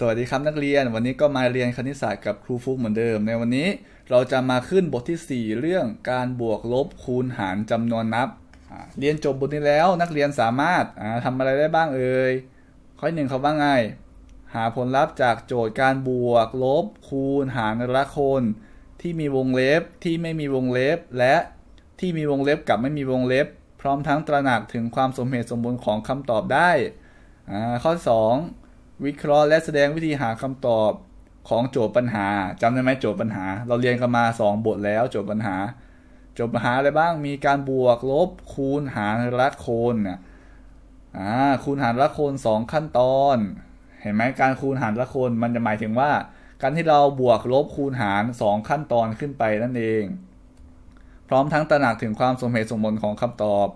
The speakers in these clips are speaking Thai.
สวัสดีครับนักเรียน วันนี้ก็มาเรียนคณิตศาสตร์กับครูฟุกเหมือนเดิม ในวันนี้เราจะมาขึ้นบทที่ 4 เรื่องการบวกลบคูณหารจำนวนนับ เรียนจบบทนี้แล้วนักเรียนสามารถาทำอะไรได้บ้างเอ่ยข้อหนึ่งเขาว่าไง หาผลลัพธ์จากโจทย์การบวกลบคูณหารละคนที่มีวงเล็บที่ไม่มีวงเล็บ และที่มีวงเล็บกับไม่มีวงเล็บ พร้อมทั้งตระหนักถึงความสมเหตุสมผลของคำตอบได้ข้อ 2 วิเคราะห์และแสดงวิธีหาคำตอบของโจทย์ปัญหาจำได้ไหมโจทย์ปัญหา เราเรียนกันมา 2 บทแล้วโจทย์ปัญหา โจทย์ปัญหาอะไรบ้างมีการบวกลบคูณหารละโคนเนี่ยอ่าคูณหารละโคนสองขั้นตอน เห็นไหมการคูณหารละโคนมันจะหมายถึงว่า การที่เราบวกลบคูณหารสองขั้นตอนขึ้นไปนั่นเอง พร้อมทั้งตระหนักถึงความสมเหตุสมผลของคำตอบ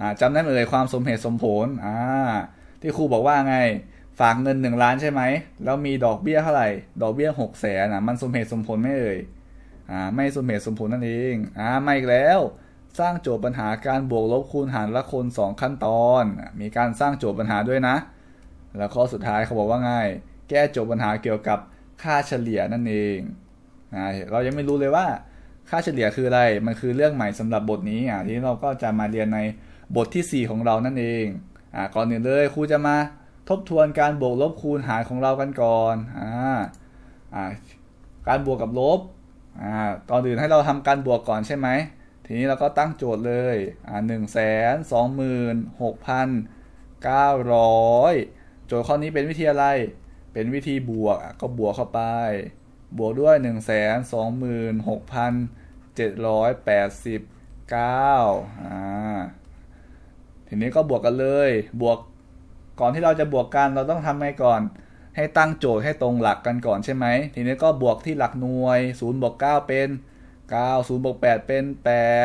อ่าจำได้ไหมเอ่ยความสมเหตุสมผลอ่าที่ครูบอกว่าไง ฝากเงินหนึ่งล้านใช่ไหม แล้วมีดอกเบี้ยเท่าไหร่ ดอกเบี้ยหกแสนนะมันสมเหตุสมผลไม่เอ่ย อ่า ไม่สมเหตุสมผลนั่นเอง อ่ามาอีกแล้ว สร้างโจทย์ปัญหาการบวกลบคูณหารละคนสองขั้นตอน มีการสร้างโจทย์ปัญหาด้วยนะ แล้วข้อสุดท้ายเขาบอกว่าไงแก้โจทย์ปัญหาเกี่ยวกับค่าเฉลี่ยนั่นเอง อ่า เรายังไม่รู้เลยว่า ค่าเฉลี่ยคืออะไร มันคือเรื่องใหม่สำหรับบทนี้ อะทีนี้เราก็จะมาเรียนในบทที่ 4 ของเรานั่นเอง อ่า ก่อนอื่นเลยครูจะมา ทบทวนการบวกลบคูณหารของเรากันก่อนอ่าอ่าการบวกกับลบอ่าตอนอื่นให้เราทำการบวกก่อนใช่ไหมทีนี้เราก็ตั้งโจทย์เลยอ่าหนึ่งแสนสองหมื่นหกพันเก้าร้อยโจทย์ข้อนี้เป็นวิธีอะไร เป็นวิธีบวกก็บวกเข้าไป บวกด้วยหนึ่งแสนสองหมื่นหกพันเจ็ดร้อยแปดสิบเก้าอ่าทีนี้ก็บวกกันเลย บวก ก่อนที่เราจะบวกกันเราต้องทำไงก่อน ให้ตั้งโจทย์ให้ตรงหลักกันก่อนใช่ไหม ทีนี้ก็บวกที่หลักหน่วย0บวก9เป็น 9 0บวก8เป็น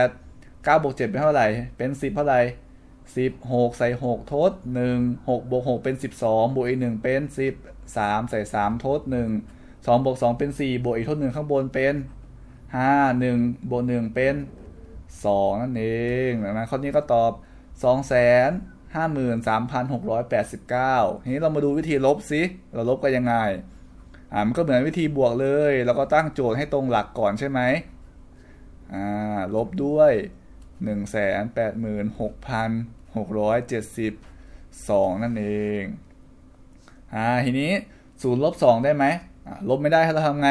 8 9บวก7เป็นเท่าไหร่ เป็น 10 เท่าไหร่ 16 ใส่ 6 ทด 1 6บวก6เป็น 12 บวกอีก 1 เป็น 10 3 ใส่ 3 ทด 1 2บวก2เป็น 4 บวกอีกทด1ข้างบนเป็น 5 1บวก1เป็น 2 นั่นเองดังนั้นข้อนี้ก็ตอบ2 5 3 6 8 9ทีนี้เรามาดูวิธีลบสิเราลบกันยังไงอ่ามันก็เหมือนวิธีบวกเลยเราก็ตั้งโจทย์ให้ตรงหลักก่อนใช่ไหมอ่าลบด้วย 1 8 6 6 7 2 นั่นเองอ่าทีนี้ศูนย์ลบ2ได้ไหมลบไม่ได้เราทำไง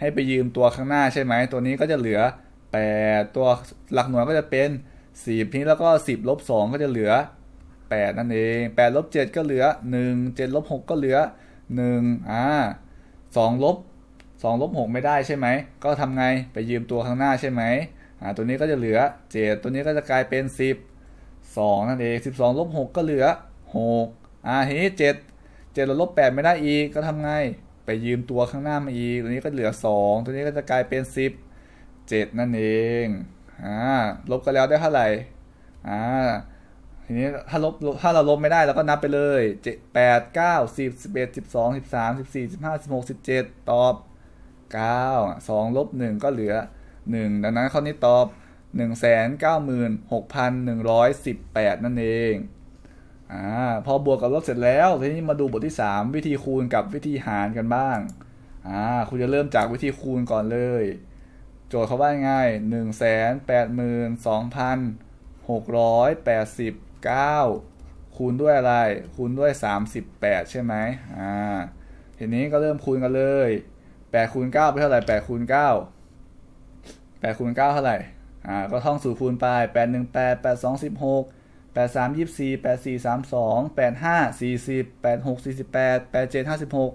ให้ไปยืมตัวข้างหน้าใช่ไหม ตัวนี้ก็จะเหลือ 8 ตัวหลักหน่วยก็จะเป็น 10ทีนี้แล้วก็ 10ลบ2ก็จะเหลือ 8 นั่นเอง8ลบ7ก็เหลือ 1 7ลบ6ก็เหลือ 1 อ่า2ลบ2ลบ6ไม่ได้ใช่ไหม ก็ทำไงไปยืมตัวข้างหน้าใช่ไหมอ่าตัวนี้ก็จะเหลือ 7 ตัวนี้ก็จะกลายเป็น 10 2 นั่นเอง 12ลบ6ก็เหลือ 6 อ่าทีนี้7 7ลบ8ไม่ได้อีกก็ทำไงไปยืมตัวข้างหน้ามาอีก ตัวนี้ก็เหลือ 2 ตัวนี้ก็จะกลายเป็น 10 7 นั่นเองอ่าลบกันแล้วได้เท่าไหร่อ่า ทีนี้ถ้าลบถ้าเราลบไม่ได้เราก็นับไปเลยเจ็ดแปดเก้าสิบสิบเอ็ดสิบสองสิบสามสิบสี่สิบห้าสิบหกสิบเจ็ดตอบเก้าสองลบหนึ่งก็เหลือหนึ่งดังนั้นข้อนี้ตอบหนึ่งแสนเก้าหมื่นหกพันหนึ่งร้อยสิบแปดนั่นเองอ่าพอบวกกับลบเสร็จแล้ว ทีนี้มาดูบทที่สามวิธีคูณกับวิธีหารกันบ้างอ่าคุณจะเริ่มจากวิธีคูณก่อนเลย โจทย์เขาว่าง่ายหนึ่งแสนแปดหมื่นสองพันหกร้อยแปดสิบ เก้าคูณด้วยอะไร คูณด้วยสามสิบแปดใช่ไหมอ่าทีนี้ก็เริ่มคูณกันเลยแปดคูณเก้าเป็นเท่าไหร่แปดคูณเก้าแปดคูณเก้าเท่าไหร่อ่าก็ท่องสูตรคูณไปแปดหนึ่งแปดแปดสองสิบหกแปดสามยี่สี่แปดสี่สามสองแปดห้าสี่สิบแปดหกสี่สิบแปดแปดเจ็ดห้าสิบหก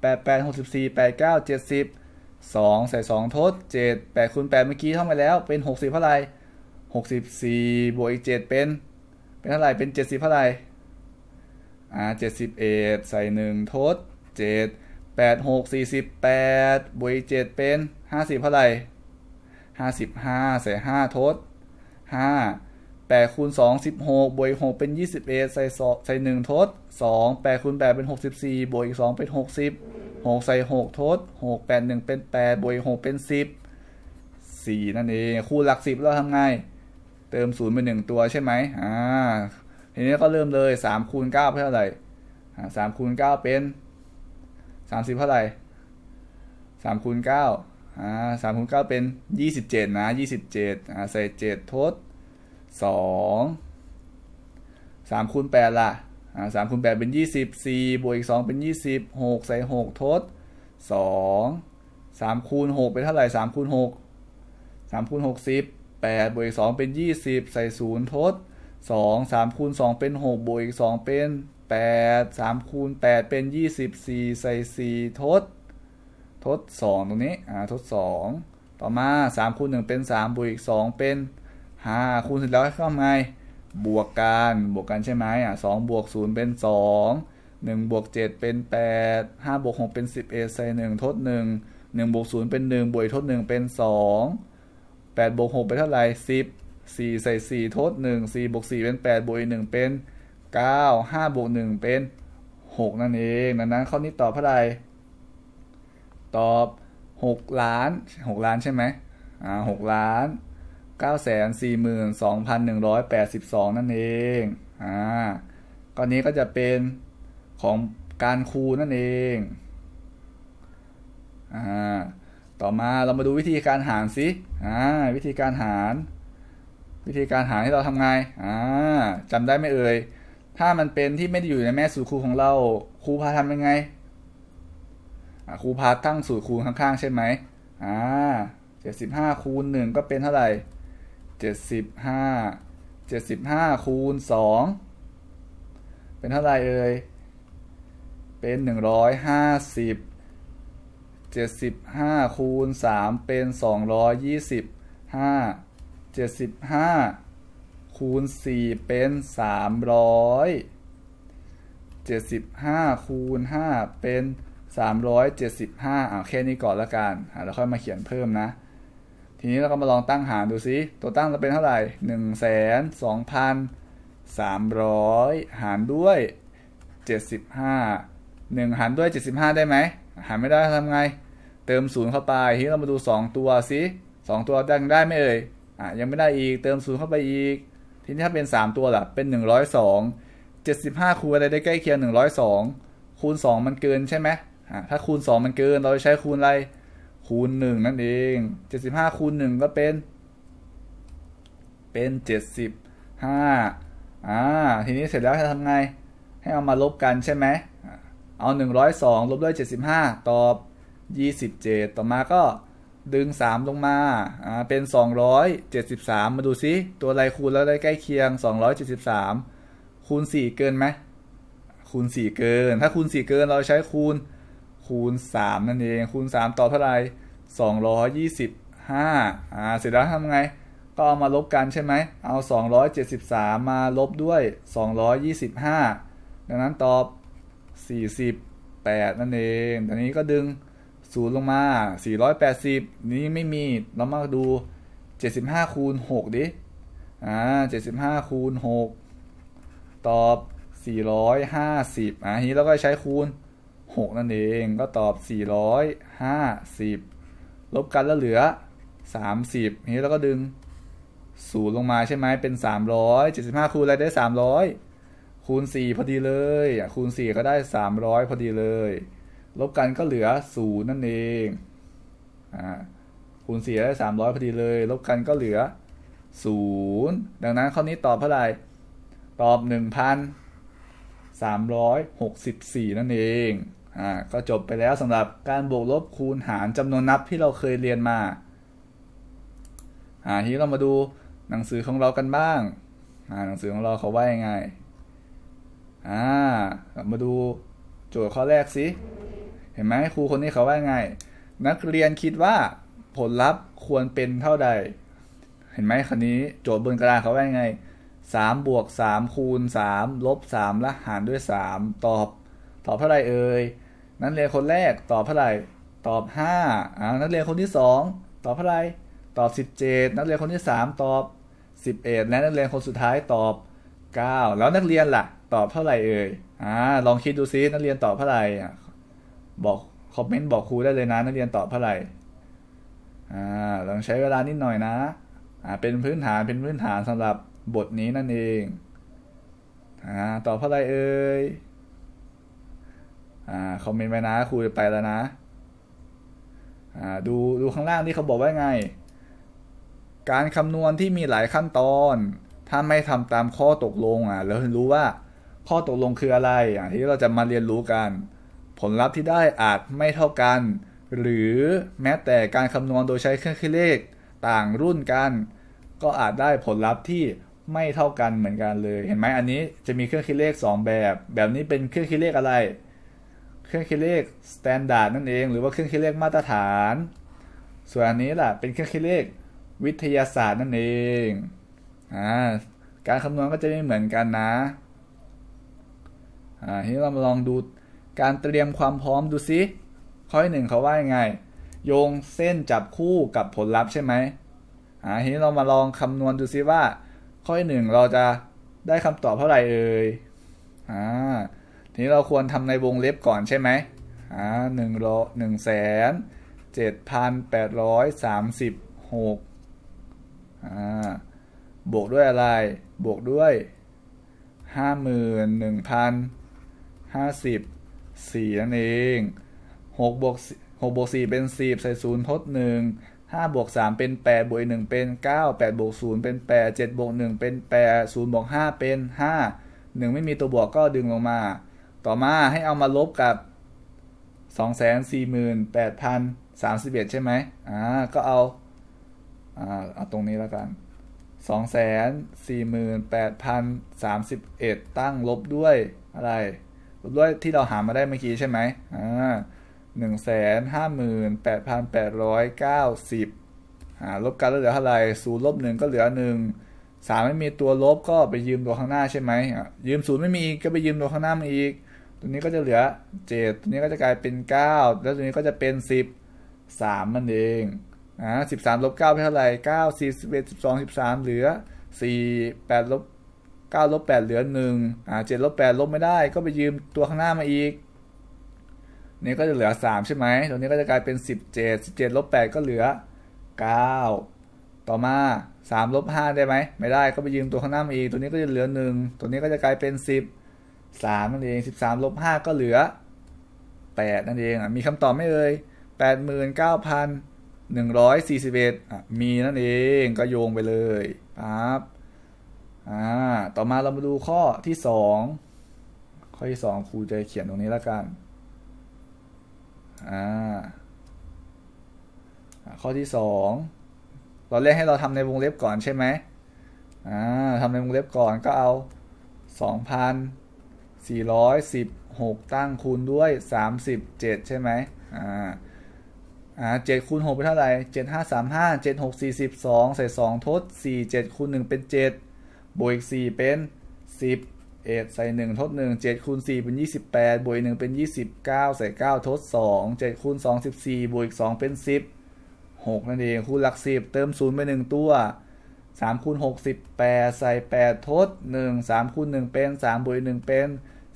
แปดแปดหกสิบสี่แปดเก้าเจ็ดสิบสองใส่สองทดเจ็ดแปดคูณแปดเมื่อกี้ท่องไปแล้วเป็นหกสิบเท่าไหร่หกสิบสี่บวกอีกเจ็ดเป็น เป็นเท่าไหร่เป็นเจ็ดสิบเท่าไหร่อ่าเจ็ดสิบเอ็ดใส่หนึ่งทดเจ็ดแปดหกสี่สิบแปดบวกเจ็ดเป็นห้าสิบเท่าไหร่ห้าสิบห้าใส่ห้าทดห้าแปดคูณสองสิบหกบวกหกเป็นยี่สิบเอ็ดใส่สองใส่หนึ่งทดสองแปดคูณแปดเป็นหกสิบสี่บวกอีกสองเป็นหกสิบหกใส่หกทดหกแปดหนึ่งเป็นแปดบวกหกเป็นสิบสี่นั่นเอง คูณหลักสิบเราทำไง เติมศูนย์ไปหนึ่งตัวใช่ไหมอ่าทีนี้ก็เริ่มเลยสามคูณเก้าเป็นเท่าไหร่สามคูณเก้าเป็นสามสิบเท่าไหร่สามคูณเก้าอ่าสามคูณเก้าเป็นยี่สิบเจ็ดนะยี่สิบเจ็ดอ่าใส่เจ็ดทดสองสามคูณแปดล่ะอ่าสามคูณแปดเป็นยี่สิบสี่บวกอีกสองเป็นยี่สิบหกใส่หกทดสองสามคูณหกเป็นเท่าไหร่สามคูณหกสามคูณหกสิบ แปดบวกอีกสองเป็นยี่สิบใส่ศูนย์ทดสองสามคูณสองเป็นหกบวกอีกสองเป็นแปดสามคูณแปดเป็นยี่สิบสี่ใส่สี่ทด ทดสองตรงนี้ อ่า ทดสองต่อมาสามคูณหนึ่งเป็นสามบวกอีกสองเป็นหาคูณเสร็จแล้วให้เข้าไง บวกกัน บวกกันใช่ไหมอะสองบวกศูนย์เป็นสองหนึ่งบวกเจ็ดเป็นแปดห้าบวกหกเป็นสิบเอใส่หนึ่งทดหนึ่งหนึ่งบวกศูนย์เป็นหนึ่งบวกทดหนึ่งเป็นส องแปดบวกหกเป็นเท่าไหร่สิบสี่ใส่สี่ทดหนึ่งสี่บวกสี่เป็นแปดบวกอีกหนึ่งเป็นเก้าห้าบวกหนึ่งเป็นหกนั่นเอง ดังนั้นข้อนี้ตอบเท่าไหร่ ตอบหกล้านหกล้านใช่ไหมอ่าหกล้านเก้าแสนสี่หมื่นสองพันหนึ่งร้อยแปดสิบสองนั่นเอง อ่าก้อนนี้ก็จะเป็นของการคูนั่นเอง อ่า ต่อมาเรามาดูวิธีการหารสิอ่าวิธีการหาร วิธีการหารที่เราทำไงอ่าจำได้ไหมเอ่ยถ้ามันเป็นที่ไม่ได้อยู่ในแม่สูตรคูณของเราครูพาทำยังไงครูพาตั้งสูตรคูณข้างๆ ใช่ไหมอ่าเจ็ดสิบห้าคูณหนึ่งก็เป็นเท่าไหร่เจ็ดสิบห้าเจ็ดสิบห้าคูณสองเป็นเท่าไหร่เอ่ยเป็นหนึ่งร้อยห้าสิบ เจ็ดสิบห้าคูณสามเป็นสองร้อยยี่สิบห้าเจ็ดสิบห้าคูณสี่เป็นสามร้อยเจ็ดสิบห้าคูณห้าเป็น 375อ่าแค่นี้ก่อนละกันอ่าแล้วค่อยมาเขียนเพิ่มนะทีนี้เราก็มาลองตั้งหารดูซิตัวตั้งจะเป็นเท่าไหร่1 2 3 0 0 หารด้วย 75 1 หารด้วย 75 ได้ไหม หารไม่ได้ทำไง เติมศูนย์เข้าไปทีนี้เรามาดู 2 ตัวซิ2ตัวดังได้ไหมเอ่ยอะยังไม่ได้อีกเติมศูนย์เข้าไปอีก ทีนี้ถ้าเป็น 3 ตัวล่ะเป็น 102 75 คูณอะไรได้ใกล้เคียง 102 คูณ 2 มันเกินใช่ไหมอะถ้าคูณ 2 มันเกินเราจะใช้คูณอะไรคูณ 1 นั่นเอง 75 คูณ 1 ก็เป็น เป็น 75อ่าทีนี้เสร็จแล้วให้ทำไง ให้เอามาลบกันใช่ไหมอะเอา 102 ลบด้วย 75 ตอบ 27 ต่อมาก็ดึง 3 ลงมาอ่าเป็น 273 มาดูซิ ตัวอะไรคูณแล้วได้ใกล้เคียง 273 คูณ 4 เกินไหมคูณ 4 เกิน ถ้าคูณ 4 เกินเราใช้คูณคูณ 3 นั่นเอง คูณ 3 ต่อเท่าไหร่225อ่าเสร็จแล้วทำไง ก็เอามาลบกันใช่ไหม เอา 273 มาลบด้วย 225 ดังนั้นตอบ 48 นั่นเองตอนนี้ก็ดึง 0ลงมา 480 นี้ไม่มี เรามาดู 75 คูณ 6 ดิ อ่า 75 คูณ 6 ตอบ 450 อ่าทีนี้เราก็ใช้คูณ 6 นั่นเอง ก็ตอบ 450 ลบกันแล้วเหลือ 30 นี้เราก็ดึง 0 ลงมาใช่ไหมเป็น 300 75 คูณอะไรได้ 300 คูณ 4 พอดีเลย คูณ 4 ก็ได้ 300 พอดีเลย ลบกันก็เหลือ0นั่นเองอ่าคูณ4ได้300พอดีเลย ลบกันก็เหลือ0ดังนั้นข้อนี้ตอบเท่าไหร่ ตอบ1,364นั่นเองอ่าก็จบไปแล้วสำหรับการบวกลบคูณหารจำนวนนับที่เราเคยเรียนมาอ่าทีนี้เรามาดูหนังสือของเรากันบ้างอ่าหนังสือของเราเขาว่ายังไงอ่ามาดูโจทย์ข้อแรกสิ เห็นไหมครูคนนี้เขาว่าไง นักเรียนคิดว่าผลลัพธ์ควรเป็นเท่าใด เห็นไหมคันนี้โจทย์บนกระดานเขาว่าไงสามบวกสามคูณสามลบสามและหารด้วยสามตอบ ตอบเท่าไรเอ่ยนักเรียนคนแรกตอบเท่าไหร่ตอบห้าอ่านักเรียนคนที่สองตอบเท่าไรตอบสิบเจ็ดนักเรียนคนที่สามตอบสิบเอ็ดและนักเรียนคนสุดท้ายตอบเก้าแล้วนักเรียนล่ะ ตอบเท่าไหร่เอ่ยอ่าลองคิดดูซินักเรียนตอบเท่าไหร่ บอกคอมเมนต์บอกครูได้เลยนะนักเรียนตอบเท่าไหร่อ่าลองใช้เวลานิดหน่อยนะอ่าเป็นพื้นฐานเป็นพื้นฐานสำหรับบทนี้นั่นเองอ่าตอบเท่าไหรเอ่ยอ่าคอมเมนต์ไปนะครูจะไปแล้วนะอ่าดูดูข้างล่างที่เขาบอกว่าไง การคำนวณที่มีหลายขั้นตอน ถ้าไม่ทำตามข้อตกลงอะเราจะรู้ว่าข้อตกลงคืออะไรอะที่เราจะมาเรียนรู้กัน ผลลัพธ์ที่ได้อาจไม่เท่ากัน หรือแม้แต่การคำนวณโดยใช้เครื่องคิดเลขต่างรุ่นกัน ก็อาจได้ผลลัพธ์ที่ไม่เท่ากันเหมือนกันเลย เห็นไหมอันนี้จะมีเครื่องคิดเลข 2 แบบ แบบนี้เป็นเครื่องคิดเลขอะไร เครื่องคิดเลข standard นั่นเอง หรือว่าเครื่องคิดเลขมาตรฐาน ส่วนอันนี้ล่ะเป็นเครื่องคิดเลขวิทยาศาสตร์นั่นเองอ่าการคำนวณก็จะไม่เหมือนกันนะอ่าทีนี้เรามาลองดู การเตรียมความพร้อมดูซิ ข้อที่หนึ่งเขาว่ายังไง โยงเส้นจับคู่กับผลลัพธ์ใช่ไหมอ่าทีนี้เรามาลองคำนวณดูซิว่า ข้อที่หนึ่งเราจะได้คำตอบเท่าไหร่เอ่ยอ่าทีนี้เราควรทำในวงเล็บก่อนใช่ไหมอ่าหนึ่งร้อยหนึ่งแสนเจ็ดพันแปดร้อยสามสิบหกอ่าบวกด้วยอะไร บวกด้วยห้าหมื่นหนึ่งพันห้าสิบ สี่นั่นเองหกบวกหกบวกสี่เป็นสิบใส่ศูนย์ทดหนึ่งห้าบวกสามเป็นแปดบวกหนึ่งเป็นเก้าแปดบวกศูนย์เป็นแปดเจ็ดบวกหนึ่งเป็นแปดศูนย์บวกห้าเป็นห้าหนึ่งไม่มีตัวบวกก็ดึงลงมา ต่อมาให้เอามาลบกับสองแสนสี่หมื่นแปดพันสามสิบเอ็ดใช่ไหมอ่าก็เอาอ่าเอาตรงนี้แล้วกันสองแสนสี่หมื่นแปดพันสามสิบเอ็ดตั้งลบด้วยอะไร ด้วยที่เราหามาได้เมื่อกี้ใช่ไหมอ่าหนึ่งแสนห้าหมื่นแปดพันแปดร้อยเก้าสิบอ่าลบกันแล้วเหลือเท่าไหร่ศูนย์ลบหนึ่งก็เหลือหนึ่งสามไม่มีตัวลบก็ไปยืมตัวข้างหน้าใช่ไหมยืมศูนย์ไม่มีก็ไปยืมตัวข้างหน้ามาอีก ตัวนี้ก็จะเหลือเจ็ดตัวนี้ก็จะกลายเป็นเก้าแล้วตัวนี้ก็จะเป็นสิบสามมันเองอ่าสิบสามลบเก้าเป็นเท่าไหร่เก้าสี่สิบเอ็ดสิบสองสิบสามเหลือสี่แปดลบ เก้าลบแปดเหลือหนึ่งอ่าเจ็ดลบแปดลบไม่ได้ก็ไปยืมตัวข้างหน้ามาอีกนี่ก็จะเหลือสามใช่ไหมตัวนี้ก็จะกลายเป็นสิบเจ็ดเจ็ดลบแปดก็เหลือเก้าต่อมาสามลบห้าได้ไหม ไม่ได้ก็ไปยืมตัวข้างหน้ามาอีก ตัวนี้ก็จะเหลือหนึ่งตัวนี้ก็จะกลายเป็นสิบสามนั่นเองสิบสามลบห้าก็เหลือแปดนั่นเองอมีคำตอบไหม่เอ่ยแปดหมื่นเก้าพันหนึ่งร้อยสี่สิบเอ็ดอะมีนั่นเองก็โยงไปเลยปั๊บ อ่า ต่อมาเรามาดูข้อที่สองข้อที่สองครูจะเขียนตรงนี้แล้วกัน อ่า ข้อที่สองตอนแรกให้เราทำในวงเล็บก่อนใช่ไหมอ่าทำในวงเล็บก่อนก็เอาสองพันสี่ร้อยสิบหกตั้งคูณด้วยสามสิบเจ็ดใช่ไหมอ่าอ่าเจ็ดคูณหกเป็นเท่าไหร่เจ็ดห้าสามห้าเจ็ดหกสี่สิบสองใส่สองทดสี่เจ็ดคูณหนึ่งเป็นเจ็ด บวกอีกสี่เป็นสิบเอ็ดใส่หนึ่งทดหนึ่งเจ็ดคูณสี่เป็นยี่สิบแปดบวกอีกหนึ่งเป็นยี่สิบเก้าใส่เก้าทดสองเจ็ดคูณสองสิบสี่บวกอีกสองเป็นสิบหกนั่นเอง คูณหลักสิบเติมศูนย์ไปหนึ่งตัวสามคูณหกสิบแปดใส่แปดทดหนึ่งสามคูณหนึ่งเป็นสามบวกอีกหนึ่งเป็น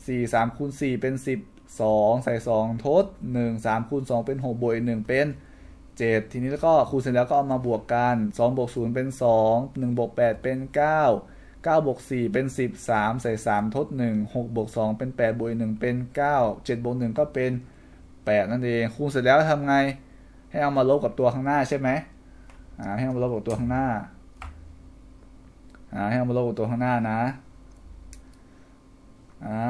สี่สามคูณสี่เป็นสิบสองใส่สองทดหนึ่งสามคูณสองเป็นหกบวกอีกหนึ่งเป็นเจ็ดทีนี้แล้วก็คูณเสร็จแล้วก็เอามาบวกกันสองบวกศูนย์เป็นสองหนึ่งบวกแปดเป็นเ9บวก4เป็น 13 ใส่ 3 ทด 1 6บวก2เป็น8บวก1เป็น 9 7บวก1ก็เป็น 8 นั่นเอง คูณเสร็จแล้วทำไง ให้เอามาลบกับตัวข้างหน้าใช่ไหมอ่าให้เอามาลบกับตัวข้างหน้าอ่าให้เอามาลบกับตัวข้างหน้านะอ่า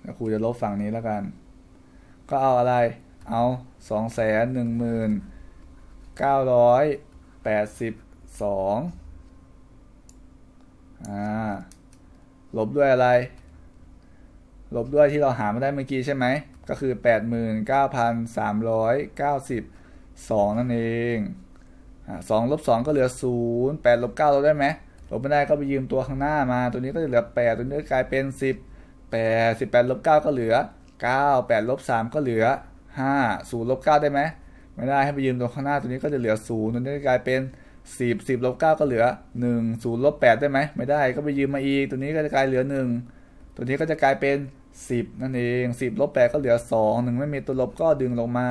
เดี๋ยวครูจะลบฝั่งนี้แล้วกัน ก็เอาอะไร เอา2 1 1 9 8 2 อ่าลบด้วยอะไร ลบด้วยที่เราหามาได้เมื่อกี้ใช่ไหม ก็คือแปดหมื่นเก้าพันสามร้อยเก้าสิบสองนั่นเองสองลบสองก็เหลือศูนย์แปดลบเก้าลบได้ไหมลบไม่ได้ก็ไปยืมตัวข้างหน้ามา ตัวนี้ก็จะเหลือแปดตัวนี้กลายเป็นสิบแปดสิบแปดลบเก้าก็เหลือเก้าแปดลบสามก็เหลือห้าศูนย์ลบเก้าได้ไหมไม่ได้ให้ไปยืมตัวข้างหน้าตัวนี้ก็จะเหลือศูนย์ตัวนี้ก็กลายเป็น สิบสิบลบเก้าก็เหลือหนึ่งศูนย์ลบแปดได้ไหมไม่ได้ก็ไปยืมมาอีก ตัวนี้ก็จะกลายเหลือหนึ่งตัวนี้ก็จะกลายเป็นสิบนั่นเองสิบลบแปดก็เหลือสองหนึ่งไม่มีตัวลบก็ดึงลงมา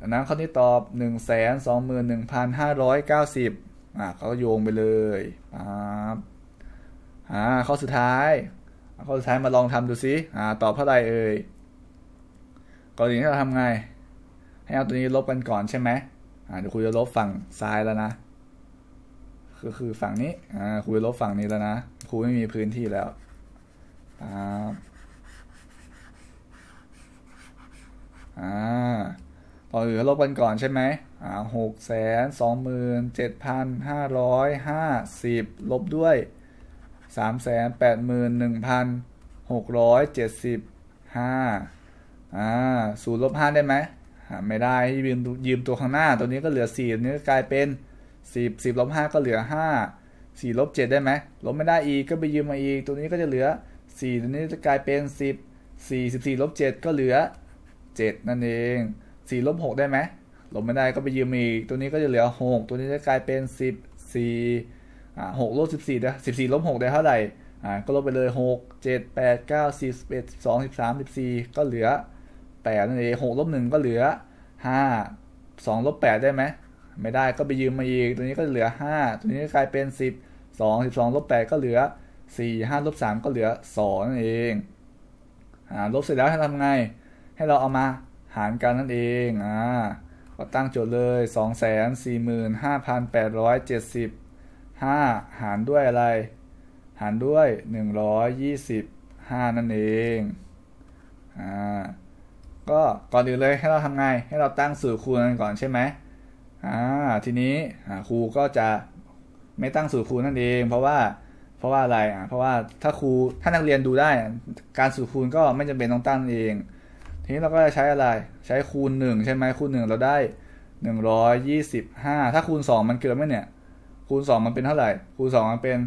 ดังนั้นข้อนี้ตอบ1 2 1 5 9 0อ่าเขาโยงไปเลยปั๊บอ่าข้อสุดท้ายข้อสุดท้ายมาลองทำดูซิอ่าตอบเท่าไหร่เอ่ยก่อนอื่นเราทำไง ให้เอาตัวนี้ลบกันก่อนใช่ไหมอ่าเดี๋ยวครูจะลบฝั่งซ้ายแล้วนะ ก็คือฝั่งนี้อ่าครูลบฝั่งนี้แล้วนะครูไม่มีพื้นที่แล้วครับอ่าต่ออื่นลบกันก่อนใช่ไหมอ่าหกแสนสองหมื่นเจ็ดพันห้าร้อยห้าสิบลบด้วยสามแสนแปดหมื่นหนึ่งพันหกร้อยเจ็ดสิบห้าอ่าศูนย์ลบห้าได้ไหมหาไม่ได้ยืมยืมตัวข้างหน้า ตัวนี้ก็เหลือสี่ตัวนี้ก็กลายเป็น สิบสิบลบห้าก็เหลือห้าสี่ลบเจ็ดได้ไหมลบไม่ได้อีกก็ไปยืมมาอีก ตัวนี้ก็จะเหลือสี่ตัวนี้จะกลายเป็นสิบสี่สิบสี่ลบเจ็ดก็เหลือเจ็ดนั่นเองสี่ลบหกได้ไหมลบไม่ได้ก็ไปยืมมาอีก ตัวนี้ก็จะเหลือหกตัวนี้จะกลายเป็นสิบสี่อ่าหกลบสิบสี่ได้สิบสี่ลบหกได้เท่าไหร่อ่าก็ลบไปเลยหกเจ็ดแปดเก้าสิบสิบเอ็ดสองสิบสามสิบสี่ก็เหลือแปดนั่นเองหกลบหนึ่งก็เหลือห้าสองลบแปดได้ไหม ไม่ได้ก็ไปยืมมาอีก ตัวนี้ก็เหลือห้าตัวนี้กลายเป็นสิบสองสิบสองลบแปดก็เหลือสี่ห้าลบสามก็เหลือสองนั่นเองอ่าลบเสร็จแล้วให้ทำไง ให้เราเอามาหารกันนั่นเองอ่าก็ตั้งโจทย์เลยสองแสนสี่หมื่นห้าพันแปดร้อยเจ็ดสิบห้าหารด้วยอะไร หารด้วยหนึ่งร้อยยี่สิบห้านั่นเองอ่าก็ก่อนอื่นเลยให้เราทำไง ให้เราตั้งสูตรคูณกันก่อนใช่ไหม อ่าทีนี้ครูก็จะไม่ตั้งสูตรคูนั่นเอง เพราะว่าเพราะว่าอะไรอะเพราะว่าถ้าครูถ้านักเรียนดูได้ การสูตรคูณก็ไม่จำเป็นต้องตั้งเอง ทีนี้เราก็จะใช้อะไรใช้คูณ 1 ใช่ไหมคูณ 1 เราได้ 125 ถ้าคูณ 2 มันเกินไหมเนี่ย คูณ 2 มันเป็นเท่าไหร่ คูณ 2 มันเป็น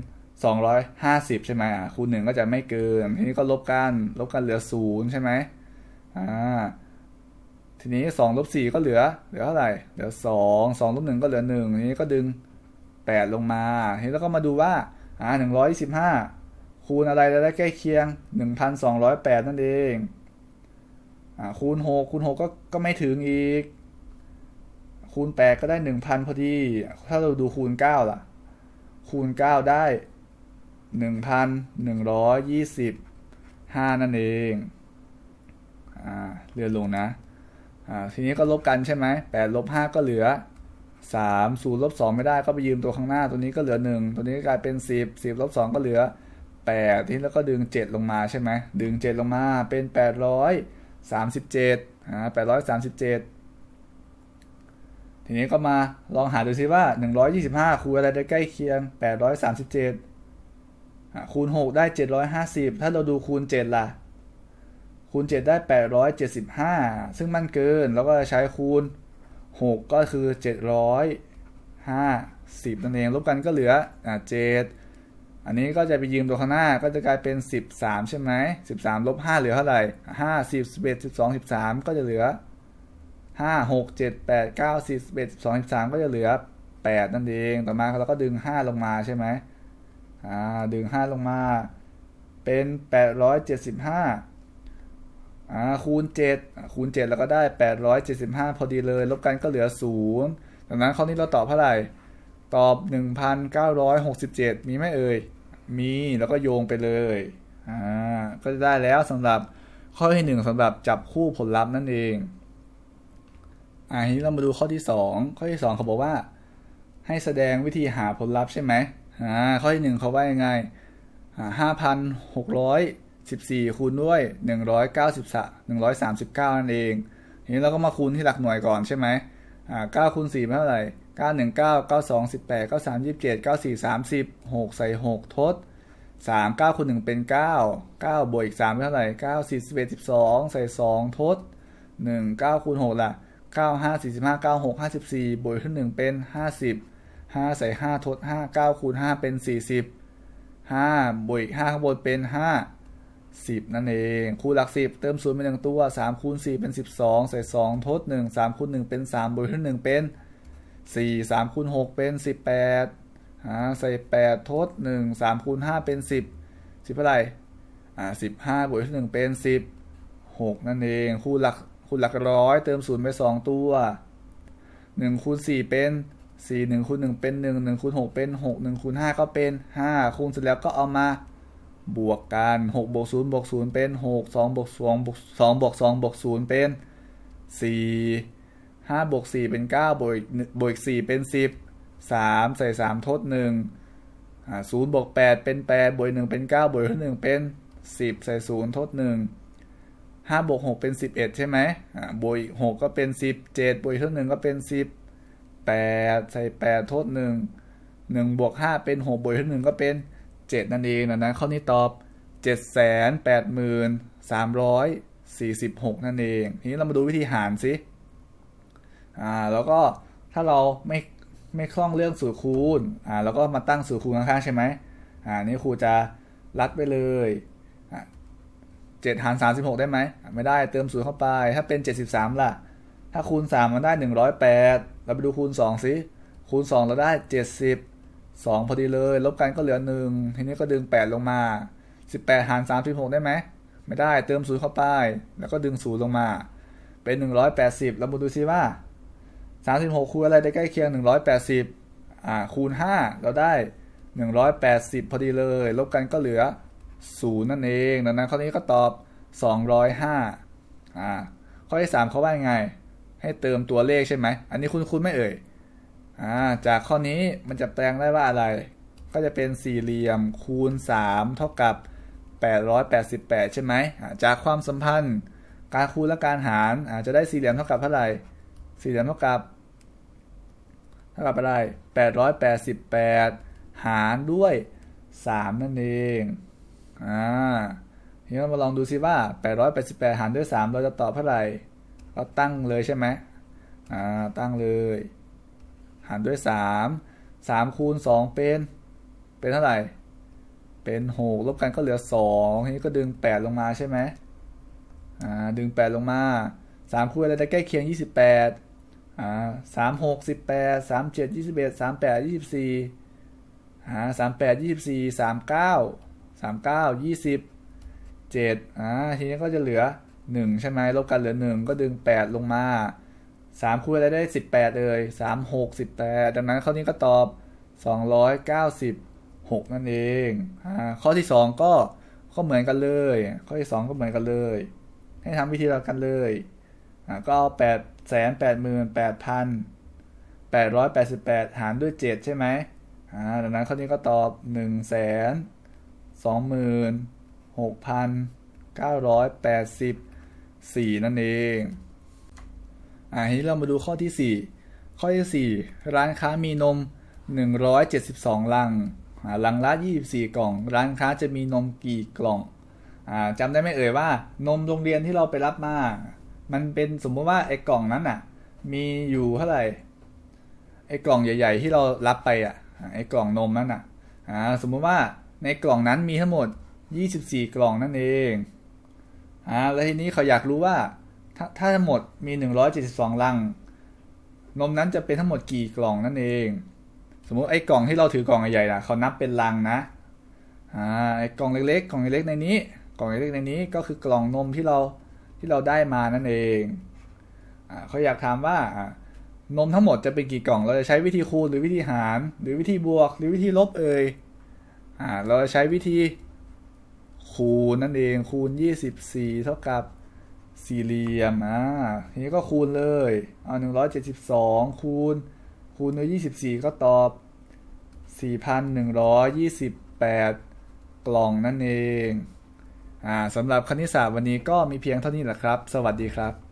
250 ใช่ไหมอะคูณ 1 ก็จะไม่เกิน ทีนี้ก็ลบกันลบกันเหลือ 0 ใช่ไหมอ่า ทีนี้2ลบ4ก็เหลือ เหลือเท่าไหร่ เหลือ2 2ลบ1ก็เหลือ1ทีนี้ก็ดึง8ลงมาทีนี้เราก็มาดูว่าอ่า125คูณอะไรได้ใกล้เคียง1,208นั่นเองอ่าคูณหกคูณหกก็ก็ไม่ถึงอีก คูณแปดก็ได้หนึ่งพันพอดี ถ้าเราดูคูณเก้าล่ะ คูณเก้าได้หนึ่งพันหนึ่งร้อยยี่สิบห้านั่นเองอ่าเลื่อนลงนะ อ่าทีนี้ก็ลบกันใช่ไหมแปดลบห้าก็เหลือสามศูนย์ลบสองไม่ได้ก็ไปยืมตัวข้างหน้าตัวนี้ก็เหลือหนึ่งตัวนี้กลายเป็นสิบสิบลบสองก็เหลือแปดทีนี้แล้วก็ดึงเจ็ดลงมาใช่ไหมดึงเจ็ดลงมาเป็นแปดร้อยสามสิบเจ็ดอ่าแปดร้อยสามสิบเจ็ดทีนี้ก็มาลองหาดูซิว่าหนึ่งร้อยยี่สิบห้าคูณอะไรได้ใกล้เคียงแปดร้อยสามสิบเจ็ดคูณหกได้เจ็ดร้อยห้าสิบถ้าเราดูคูณเจ็ดล่ะ คูณเจ็ดได้แปดร้อยเจ็ดสิบห้าซึ่งมันเกิน แล้วก็ใช้คูณหกก็คือเจ็ดร้อยห้าสิบนั่นเอง ลบกันก็เหลืออ่าเจ็ดอันนี้ก็จะไปยืมตัวข้างหน้า ก็จะกลายเป็น 13 ใช่ไหม 13 ลบ 5 เหลือเท่าไหร่ 5 10 11 12 13 ก็จะเหลือ 5 6 7 8 9 10 11 12 13 ก็จะเหลือ 8 นั่นเอง ต่อมาเราก็ดึง 5 ลงมาใช่ไหมอ่า ดึง 5 ลงมา เป็น 875 อ่าคูณ 7 คูณ 7 แล้วก็ได้ 875 พอดีเลย ลบกันก็เหลือ 0 ดังนั้นข้อนี้เราตอบเท่าไหร่ ตอบ 1,967 มีไหมเอ่ย มีแล้วก็โยงไปเลยอ่าก็จะได้แล้วสำหรับข้อที่หนึ่งสำหรับจับคู่ผลลัพธ์นั่นเองอ่าทีนี้เรามาดูข้อที่สองข้อที่สองเขาบอกว่า ให้แสดงวิธีหาผลลัพธ์ใช่ไหมอ่าข้อที่หนึ่งเขาว่ายังไงห้าพันหกร้อย สิบสี่คูณด้วยหนึ่งร้อยเก้าสิบสหนึ่งร้อยสามสิบเก้านั่นเองทีนี้เราก็มาคูณที่หลักหน่วยก่อนใช่ไหมอ่าเก้าคูณสี่เป็นเท่าไหร่เก้าหนึ่งเก้าเก้าสองสิบแปดเก้าสามยี่สิบเจ็ดเก้าสี่สามสิบหกใส่หกทดสามเก้าคูณหนึ่งเป็นเก้าเก้าบวกอีกสามเป็นเท่าไหร่เก้าสี่สิบเอ็ดสิบสองใส่สองทดหนึ่งเก้าคูณหกล่ะเก้าห้าสี่สิบห้าเก้าหกห้าสิบสี่บวกขึ้นหนึ่งเป็นห้าสิบห้าใส่ห้าทดห้าเก้าคูณห้าเป็นสี่สิบวกอีกห้าข้างบนเป็นห้าสิบนั่นเอง คูณหลักสิบเติมศูนย์เป็นหนึ่งตัวสามคูณสี่เป็นสิบสองใส่สองทดหนึ่งสามคูณหนึ่งเป็นสามบวกขึ้นหนึ่งเป็นสี่สามคูณหกเป็นสิบแปดอ่าใส่แปดทดหนึ่งสามคูณห้าเป็นสิบสิบเท่าไหร่อ่าสิบห้าบวกขึ้นหนึ่งเป็นสิบหกนั่นเอง คูณหลักคูณหลักร้อยเติมศูนย์ไปสองตัวหนึ่งคูณสี่เป็นสี่หนึ่งคูณหนึ่งเป็นหนึ่งหนึ่งคูณหกเป็นหกหนึ่งคูณห้าก็เป็นห้าคูณเสร็จแล้วก็เอามา บวกกันหกบวกศูนย์บวกศูนย์เป็นหกสองบวกสองบวกสองบวกสองบวกศูนย์เป็นสี่ห้าบวกสี่เป็นเก้าบวกอีกบวกอีกสี่เป็นสิบสามใส่สามทดหนึ่งอ่าศูนย์บวกแปดเป็นแปดบวกหนึ่งเป็นเก้าบวกหนึ่งเป็นสิบใส่ศูนย์ทดหนึ่งห้าบวกหกเป็นสิบเอ็ดใช่ไหมอ่าบวกอีกหกก็เป็นสิบเจ็ดบวกท่าหนึ่งก็เป็นสิบแปดใส่แปดทดหนึ่งหนึ่งบวกห้าเป็นหกบวกท่าหนึ่งก็เป็น เจ็ดนั่นเองดังนั้นข้อนี้ตอบเจ็ดแสนแปดหมื่นสามร้อยสี่สิบหกนั่นเอง ทีนี้เรามาดูวิธีหารสิอ่าแล้วก็ถ้าเราไม่ไม่คล่องเรื่องสูตรคูณอ่าแล้วก็มาตั้งสูตรคูณข้างๆใช่ไหมอ่านี่ครูจะรัดไปเลยเจ็ดหารสามสิบหกได้ไหม ไม่ได้เติมศูนย์เข้าไป ถ้าเป็นเจ็ดสิบสามล่ะ ถ้าคูณสามมันได้หนึ่งร้อยแปดเราไปดูคูณสองสิ คูณสองเราได้เจ็ดสิบ สองพอดีเลย ลบกันก็เหลือหนึ่งทีนี้ก็ดึงแปดลงมาสิบแปดหารสามสิบหกได้ไหม ไม่ได้เติมศูนย์เข้าไป แล้วก็ดึงศูนย์ลงมา เป็นหนึ่งร้อยแปดสิบเรามาดูซิว่าสามสิบหกคูณอะไรได้ใกล้เคียงหนึ่งร้อยแปดสิบอ่าคูณห้าเราได้หนึ่งร้อยแปดสิบพอดีเลย ลบกันก็เหลือศูนย์นั่นเองดังนั้นข้อนี้ก็ตอบสองร้อยห้าอ่าข้อที่สามเขาว่ายังไง ให้เติมตัวเลขใช่ไหม อันนี้คุณคุณไม่เอ่ย อ่าจากข้อนี้มันจะแปลงได้ว่าอะไร ก็จะเป็นสี่เหลี่ยมคูณสามเท่ากับแปดร้อยแปดสิบแปดใช่ไหมจากความสัมพันธ์การคูณและการหารอาจจะได้สี่เหลี่ยมเท่ากับเท่าไหร่สี่เหลี่ยมเท่ากับ เท่ากับอะไรแปดร้อยแปดสิบแปดหารด้วยสามนั่นเองอ่าทีนี้เรามาลองดูซิว่าแปดร้อยแปดสิบแปดหารด้วยสามเราจะตอบเท่าไหร่เราตั้งเลยใช่ไหมอ่าตั้งเลย หารด้วยสามสามคูณสองเป็น เป็นเท่าไหร่ เป็นหกลบกันก็เหลือสองทีนี้ก็ดึงแปดลงมาใช่ไหมอ่าดึงแปดลงมาสามคูณอะไรจะใกล้เคียงยี่สิบแปดอ่าสามหกสิบแปดสามเจ็ดยี่สิบเอ็ดสามแปดยี่สิบสี่อ่าสามแปดยี่สิบสี่สามเก้าสามเก้ายี่สิบเจ็ดอ่าทีนี้ก็จะเหลือหนึ่งใช่ไหมลบกันเหลือหนึ่งก็ดึงแปดลงมา สามคูณอะไรได้สิบแปดเลยสามหกสิบแปดดังนั้นข้อนี้ก็ตอบสองร้อยเก้าสิบหกนั่นเองอ่าข้อที่สองก็ก็เหมือนกันเลย ข้อที่สองก็เหมือนกันเลย ให้ทำวิธีเดียวกันเลยอ่าก็แปดแสนแปดหมื่นแปดพันแปดร้อยแปดสิบแปดหารด้วยเจ็ดใช่ไหมอ่าดังนั้นข้อนี้ก็ตอบหนึ่งแสนสองหมื่นหกพันเก้าร้อยแปดสิบสี่นั่นเอง อ่าทีนี้เรามาดูข้อที่สี่ข้อที่สี่ร้านค้ามีนมหนึ่งร้อยเจ็ดสิบสองลังอ่าลังละยี่สิบสี่กล่อง ร้านค้าจะมีนมกี่กล่องอ่าจำได้ไหมเอ่ยว่านมโรงเรียนที่เราไปรับมา มันเป็นสมมติว่าไอ้กล่องนั้นอะ มีอยู่เท่าไหร่ไอ้กล่องใหญ่ ๆ ที่เรารับไปอะไอ้กล่องนมนั้นอะอ่าสมมติว่าในกล่องนั้นมีทั้งหมด 24 กล่องนั่นเองอ่าแล้วทีนี้เขาอยากรู้ว่า ถ้าถ้าทั้งหมดมี 172 ลัง นมนั้นจะเป็นทั้งหมดกี่กล่องนั่นเอง สมมุติไอ้กล่องที่เราถือกล่องใหญ่ๆนะเขานับเป็นลังนะอ่าไอ้กล่องเล็กๆ กล่องเล็กๆในนี้ กล่องเล็กๆในนี้ก็คือกล่องนมที่เราที่เราได้มานั่นเองอ่าเขาอยากถามว่าอ่านมทั้งหมดจะเป็นกี่กล่อง เราจะใช้วิธีคูณหรือวิธีหาร หรือวิธีบวก หรือวิธีลบเอ่ยอ่าเราจะใช้วิธีคูณนั่นเองคูณ 24 เท่ากับ สี่เหลี่ยมอ่าทีนี้ก็คูณเลยเอา172คูณ คูณด้วย24ก็ตอบ4,128กล่องนั่นเองอ่าสำหรับคณิตศาสตร์วันนี้ก็มีเพียงเท่านี้แหละครับ สวัสดีครับ